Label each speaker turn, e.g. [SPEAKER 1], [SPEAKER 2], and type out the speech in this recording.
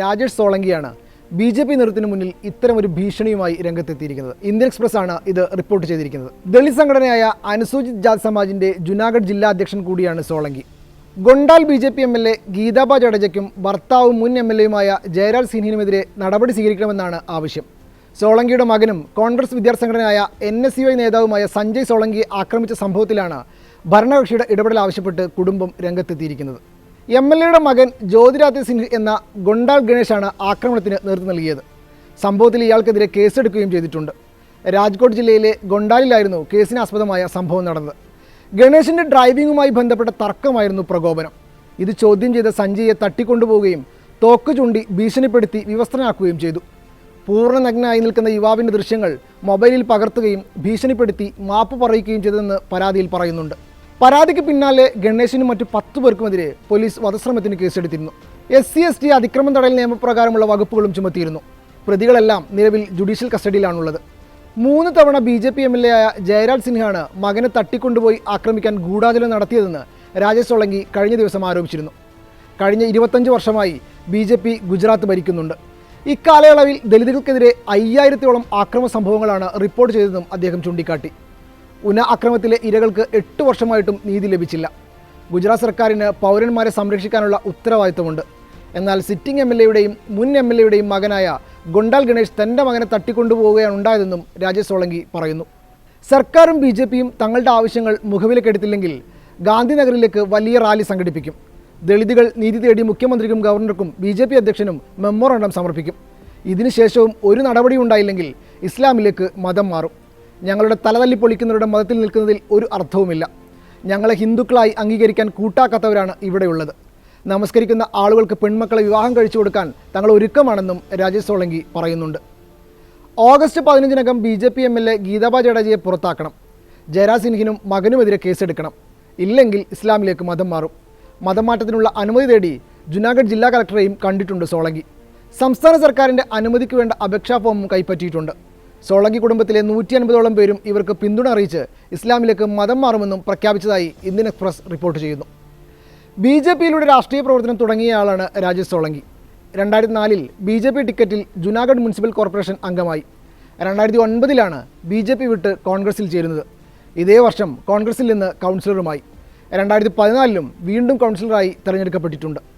[SPEAKER 1] രാജേഷ് സോളങ്കിയാണ് B J P നേതൃത്വത്തിന് മുന്നിൽ ഇത്തരമൊരു ഭീഷണിയുമായി രംഗത്തെത്തിയിരിക്കുന്നത്. ഇന്ത്യൻ എക്സ്പ്രസ് ആണ് ഇത് റിപ്പോർട്ട് ചെയ്തിരിക്കുന്നത്. ദളിത് സംഘടനയായ അനുസൂചിത് ജാതി സമാജിന്റെ ജുനാഗഡ് ജില്ലാ അധ്യക്ഷൻ കൂടിയാണ് Solanki. Gondal B J P M L A Geetaba ജഡേജയ്ക്കും ഭർത്താവും മുൻ എം എൽ എയുമായ ജയരാജ് സിൻഹിനുമെതിരെ നടപടി സ്വീകരിക്കണമെന്നാണ് ആവശ്യം. സോളങ്കിയുടെ മകനും കോൺഗ്രസ് വിദ്യാർത്ഥി സംഘടനയായ എൻ എസ് യു ഐ നേതാവുമായ സഞ്ജയ് സോളങ്കി ആക്രമിച്ച സംഭവത്തിലാണ് ഭരണകക്ഷിയുടെ ഇടപെടൽ ആവശ്യപ്പെട്ട് കുടുംബം രംഗത്തെത്തിയിരിക്കുന്നത്. എം എൽ എയുടെ മകൻ ജ്യോതിരാദിത്യ സിംഗ് എന്ന ഗൊണ്ടാൾ ഗണേഷാണ് ആക്രമണത്തിന് നേതൃത്വം നൽകിയത്. സംഭവത്തിൽ ഇയാൾക്കെതിരെ കേസെടുക്കുകയും ചെയ്തിട്ടുണ്ട്. രാജ്കോട്ട് ജില്ലയിലെ ഗൊണ്ടാലിലായിരുന്നു കേസിനാസ്പദമായ സംഭവം നടന്നത്. ഗണേഷിന്റെ ഡ്രൈവിംഗുമായി ബന്ധപ്പെട്ട തർക്കമായിരുന്നു പ്രകോപനം. ഇത് ചോദ്യം ചെയ്ത സഞ്ജയെ തട്ടിക്കൊണ്ടുപോവുകയും തോക്ക് ചൂണ്ടി ഭീഷണിപ്പെടുത്തി വിവസ്ത്രനാക്കുകയും ചെയ്തു. പൂർണ നഗ്നായി നിൽക്കുന്ന യുവാവിന്റെ ദൃശ്യങ്ങൾ മൊബൈലിൽ പകർത്തുകയും ഭീഷണിപ്പെടുത്തി മാപ്പ് പറയിക്കുകയും ചെയ്തതെന്ന് പരാതിയിൽ പറയുന്നുണ്ട്. പരാതിക്ക് പിന്നാലെ ഗണേശിനും മറ്റു പത്തു പേർക്കുമെതിരെ പോലീസ് വധശ്രമത്തിന് കേസെടുത്തിരുന്നു. എസ് സി എസ് ടി അതിക്രമം തടയൽ നിയമപ്രകാരമുള്ള വകുപ്പുകളും ചുമത്തിയിരുന്നു. പ്രതികളെല്ലാം നിലവിൽ ജുഡീഷ്യൽ കസ്റ്റഡിയിലാണുള്ളത്. മൂന്ന് തവണ B J P M L A ആയ ജയരാജ് സിൻഹയാണ് മകനെ തട്ടിക്കൊണ്ടുപോയി ആക്രമിക്കാൻ ഗൂഢാചലം നടത്തിയതെന്ന് രാജേഷ് സോളങ്കി കഴിഞ്ഞ ദിവസം ആരോപിച്ചിരുന്നു. കഴിഞ്ഞ ഇരുപത്തഞ്ച് വർഷമായി ബി ജെ പി ഗുജറാത്ത് ഭരിക്കുന്നുണ്ട്. ഇക്കാലയളവിൽ ദലിതുകൾക്കെതിരെ അയ്യായിരത്തോളം ആക്രമ സംഭവങ്ങളാണ് റിപ്പോർട്ട് ചെയ്തതെന്നും അദ്ദേഹം ചൂണ്ടിക്കാട്ടി. ഉന അക്രമത്തിലെ ഇരകൾക്ക് എട്ട് വർഷമായിട്ടും നീതി ലഭിച്ചില്ല. ഗുജറാത്ത് സർക്കാരിന് പൗരന്മാരെ സംരക്ഷിക്കാനുള്ള ഉത്തരവാദിത്തമുണ്ട് എന്നാൽ സിറ്റിംഗ് എം എൽ എയുടെയും മുൻ എം എൽ എയുടെയും മകനായ ഗുണ്ടാൽ ഗണേഷ് തന്റെ മകനെ തട്ടിക്കൊണ്ടുപോവുകയാണ് ഉണ്ടായതെന്നും രാജേഷ് സോളങ്കി പറയുന്നു. സർക്കാരും ബി ജെ പിയും തങ്ങളുടെ ആവശ്യങ്ങൾ മുഖവിലക്കെടുത്തില്ലെങ്കിൽ ഗാന്ധിനഗറിലേക്ക് വലിയ റാലി സംഘടിപ്പിക്കും. ദളിതുകൾ നീതി തേടി മുഖ്യമന്ത്രിക്കും ഗവർണർക്കും ബി ജെ പി അധ്യക്ഷനും മെമ്മോറണ്ടം സമർപ്പിക്കും. ഇതിനുശേഷവും ഒരു നടപടിയും ഉണ്ടായില്ലെങ്കിൽ ഇസ്ലാമിലേക്ക് മതം മാറും. ഞങ്ങളുടെ തലതല്ലി പൊളിക്കുന്നവരുടെ മതത്തിൽ നിൽക്കുന്നതിൽ ഒരു അർത്ഥവുമില്ല. ഞങ്ങളെ ഹിന്ദുക്കളായി അംഗീകരിക്കാൻ കൂട്ടാക്കാത്തവരാണ് ഇവിടെയുള്ളത്. നമസ്കരിക്കുന്ന ആളുകൾക്ക് പെൺമക്കളെ വിവാഹം കഴിച്ചു കൊടുക്കാൻ തങ്ങൾ ഒരുക്കമാണെന്നും രാജേഷ് സോളങ്കി പറയുന്നുണ്ട്. August പതിനഞ്ചിനകം B J P M L A Geetaba ജഡേജയെ പുറത്താക്കണം. ജയരാസിൻഹിനും മകനുമെതിരെ കേസെടുക്കണം. ഇല്ലെങ്കിൽ ഇസ്ലാമിലേക്ക് മതം മാറും. മതം മാറ്റത്തിനുള്ള അനുമതി തേടി ജുനാഗഡ് ജില്ലാ കളക്ടറെയും കണ്ടിട്ടുണ്ട് സോളങ്കി. സംസ്ഥാന സർക്കാരിന്റെ അനുമതിക്ക് വേണ്ട അപേക്ഷാ ഫോമും കൈപ്പറ്റിയിട്ടുണ്ട്. സോളങ്കി കുടുംബത്തിലെ നൂറ്റി അൻപതോളം പേരും ഇവർക്ക് പിന്തുണ അറിയിച്ച് ഇസ്ലാമിലേക്ക് മതം മാറുമെന്നും പ്രഖ്യാപിച്ചതായി ഇന്ത്യൻ എക്സ്പ്രസ് റിപ്പോർട്ട് ചെയ്യുന്നു. ബി ജെ പിയിലൂടെ രാഷ്ട്രീയ പ്രവർത്തനം തുടങ്ങിയ ആളാണ് രാജേഷ് സോളങ്കി. രണ്ടായിരത്തി നാലിൽ ബി ജെ പി ടിക്കറ്റിൽ ജുനാഗഡ് മുനിസിപ്പൽ കോർപ്പറേഷൻ അംഗമായി. രണ്ടായിരത്തി ഒൻപതിലാണ് ബി ജെ പി വിട്ട് കോൺഗ്രസിൽ ചേരുന്നത്. ഇതേ വർഷം കോൺഗ്രസിൽ നിന്ന് കൗൺസിലറുമായി. രണ്ടായിരത്തി പതിനാലിലും വീണ്ടും കൗൺസിലറായി തെരഞ്ഞെടുക്കപ്പെട്ടിട്ടുണ്ട്.